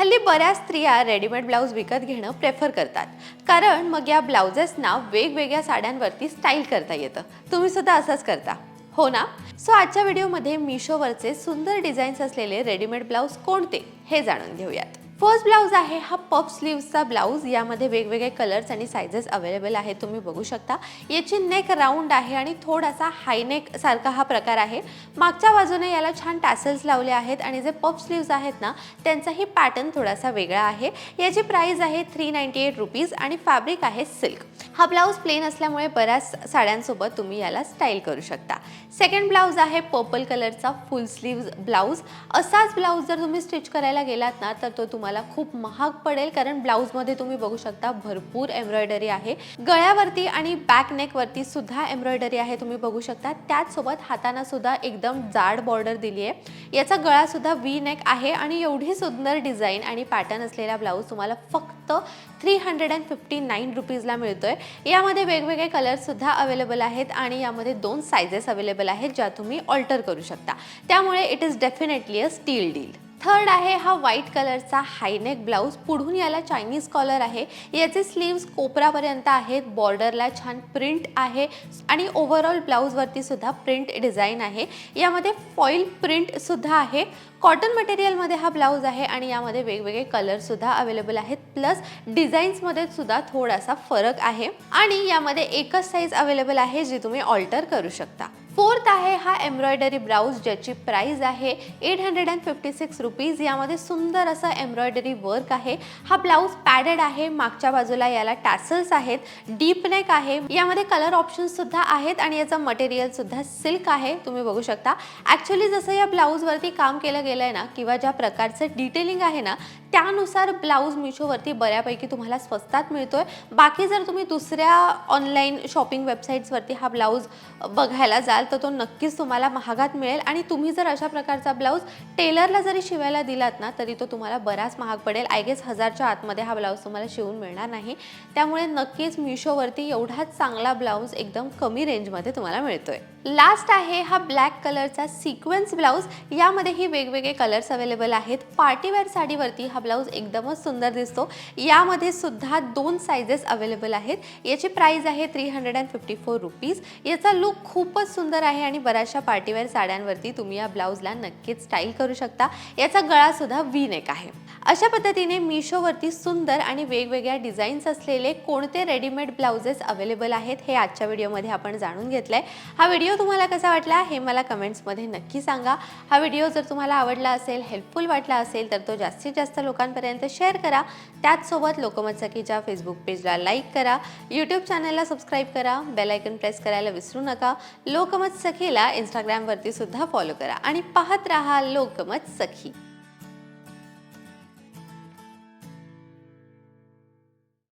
हल्ली बऱ्याच स्त्रिया रेडीमेड ब्लाऊज विकत घेणं प्रेफर करतात. कारण मग या ब्लाउजेसना वेगवेगळ्या साड्यांवरती स्टाईल करता येतं. तुम्ही सुद्धा असंच करता. हो ना? सो आजच्या व्हिडिओमध्ये मिशोवरचे सुंदर डिझाईन्स असलेले रेडीमेड ब्लाऊज कोणते? हे जाणून घेऊयात. फर्स्ट ब्लाऊज आहे हा पप स्लीव्हचा ब्लाऊज यामध्ये वेगवेगळे कलर्स आणि सायझेस अवेलेबल आहेत तुम्ही बघू शकता. याची नेक राऊंड आहे आणि थोडासा हायनेक सारखा हा प्रकार आहे. मागच्या बाजूने याला छान टॅसल्स लावले आहेत आणि जे पप स्लीव्ज आहेत ना त्यांचाही पॅटर्न थोडासा वेगळा आहे. याची प्राईज आहे थ्री नाईन्टी एट रुपीज आणि फॅब्रिक आहे सिल्क हा ब्लाऊज प्लेन असल्यामुळे बऱ्याच साड्यांसोबत तुम्ही याला स्टाईल करू शकता. सेकंड ब्लाऊज आहे पर्पल कलरचा फुल स्लीव्ज ब्लाऊज असाच ब्लाऊज जर तुम्ही स्टिच करायला गेलात ना तर तो तुम्हाला खूप महाग पडेल कारण ब्लाऊजमध्ये तुम्ही बघू शकता भरपूर एम्ब्रॉयडरी आहे. गळ्यावरती आणि बॅक नेकवरती सुद्धा एम्ब्रॉयडरी आहे तुम्ही बघू शकता. त्याचसोबत हाताना सुद्धा एकदम जाड बॉर्डर दिली आहे याचा गळा सुद्धा वी नेक आहे आणि एवढी सुंदर डिझाईन आणि पॅटर्न असलेला ब्लाऊज तुम्हाला फक्त three hundred and fifty nine रुपीजला मिळतोय. यामध्ये वेगवेगळे कलरसुद्धा अवेलेबल आहेत आणि यामध्ये दोन सायझेस अवेलेबल आहेत ज्या तुम्ही ऑल्टर करू शकता. त्यामुळे it is definitely a steal deal third आहे हा व्हाईट कलरचा हायनेक ब्लाऊज. पुढून याला चायनीज कॉलर आहे. याचे स्लीव्स कोपरापर्यंत आहेत. बॉर्डरला छान प्रिंट आहे आणि ओव्हरऑल ब्लाऊजवरती सुद्धा प्रिंट डिझाईन आहे. यामध्ये फॉईल प्रिंटसुद्धा आहे. कॉटन मटेरियलमध्ये हा ब्लाऊज आहे आणि यामध्ये वेगवेगळे कलरसुद्धा अवेलेबल आहेत. प्लस डिझाईन्समध्ये सुद्धा थोडासा फरक आहे. आणि यामध्ये एकच साईज अवेलेबल आहे जी तुम्ही ऑल्टर करू शकता. फोर्थ आहे हा एम्ब्रॉयडरी ब्राऊज ज्याची प्राईज आहे eight hundred and fifty six rupees. यामध्ये सुंदर असं एम्ब्रॉयडरी वर्क आहे. हा ब्लाऊज पॅडेड आहे मागच्या बाजूला याला टॅसल्स आहेत डीप नेक आहे. यामध्ये कलर ऑप्शन्स सुद्धा आहेत आणि याचं मटेरियल सुद्धा सिल्क आहे. तुम्ही बघू शकता. ॲक्च्युली जसं या ब्लाऊजवरती काम केलं गेलं आहे ना किंवा ज्या प्रकारचं डिटेलिंग आहे ना त्यानुसार ब्लाऊज मिशोवरती बऱ्यापैकी तुम्हाला स्वस्तात मिळतो आहे बाकी जर तुम्ही दुसऱ्या ऑनलाईन शॉपिंग वेबसाईट्सवरती हा ब्लाऊज बघायला जाल तर तो नक्कीच तुम्हाला महागात मिळेल. आणि तुम्ही जर अशा प्रकारचा ब्लाऊज टेलरला जरी शिवायला दिलात ना तरी तो तुम्हाला बराच महाग पडेल. आय गेस हजारच्या आतमध्ये हा ब्लाऊज तुम्हाला शिवून मिळणार नाही. त्यामुळे नक्कीच मिशोवरती एवढाच चांगला ब्लाऊज एकदम कमी रेंजमध्ये तुम्हाला मिळतोय. लास्ट आहे हा ब्लॅक कलरचा सिक्वेन्स ब्लाऊज. यामध्येही वेगवेगळे कलर्स अवेलेबल आहेत. पार्टीवेअर साडीवरती हा ब्लाऊज एकदमच सुंदर दिसतो. यामध्ये सुद्धा दोन सायझेस अवेलेबल आहेत. याची प्राईज आहे three hundred and fifty four rupees याचा लुक खूपच सुंदर आहे आणि बऱ्याचशा पार्टीवेअर साड्यांवरती तुम्ही या ब्लाऊजला नक्कीच स्टाईल करू शकता. याचा गळा सुद्धा वी नेक आहे. अशा पद्धतीने मिशोवरती सुंदर आणि वेगवेगळ्या डिझाईन्स असलेले कोणते रेडीमेड ब्लाउजेस अवेलेबल आहेत हे आजच्या व्हिडिओमध्ये आपण जाणून घेतलंय. हा व्हिडिओ तुम्हाला कसा वाटला हे मला कमेंट्समध्ये नक्की सांगा. हा व्हिडिओ जर तुम्हाला आवडला असेल हेल्पफुल वाटला असेल तर तो जास्तीत जास्त लोकांपर्यंत शेअर करा. त्याचसोबत लोकमत सखीच्या फेसबुक पेजला लाईक करा. यूट्यूब चॅनलला सबस्क्राईब करा. बेलायकन प्रेस करायला विसरू नका. लोकमत सखीला इंस्टाग्रामवरती सुद्धा फॉलो करा. आणि पाहत राहा लोकमत सखी